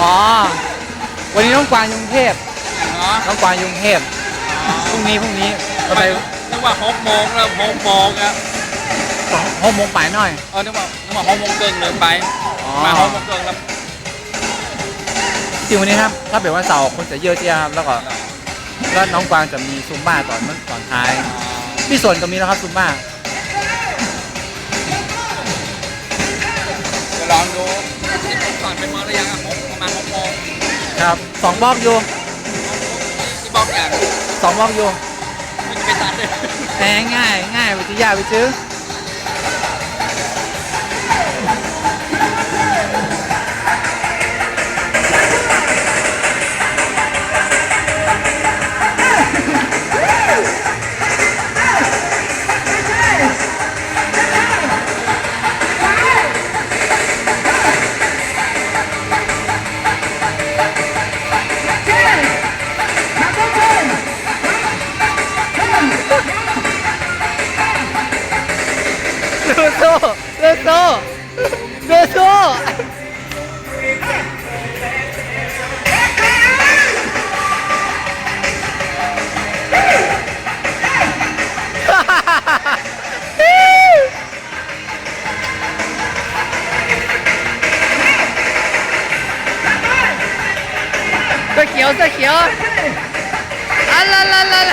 อ๋อ วันนี้น้องกวางอยกรุงเทพ เนาะน้องกวางอยกรุงเทพ พรุ่งนี้พรุ่งนี้เราไปนึกว่าหกโมงแล้วหกโมงอะหกโมงป่ายหน่อย เออนึกว่านึกว่าหกโมงเกินเลยไป อ๋อมาหกโมงเกินแล้วจริงวันนี้ครับ ถ้าเป็นวันเสาร์คนจะเยอะเจียครับ แล้วก็แล้วน้องกวางจะมีซุมบ้าตอนตอนท้าย พี่สนก็มีแล้วครับซุมบ้าเดี๋ยวลองดู ที่ก่อนไปเมื่อไรยังอะหกประมาณหกโมงครับสองบล็อกอยู่ที่บอกอย่างสองบล็อกอยู่มันจะไปตัดเลยแหมง่ายง่ายวิทยาไปซื้อ 没错，没错。哈哈哈哈哈哈。嘿。快起腰，快起腰。来来来来。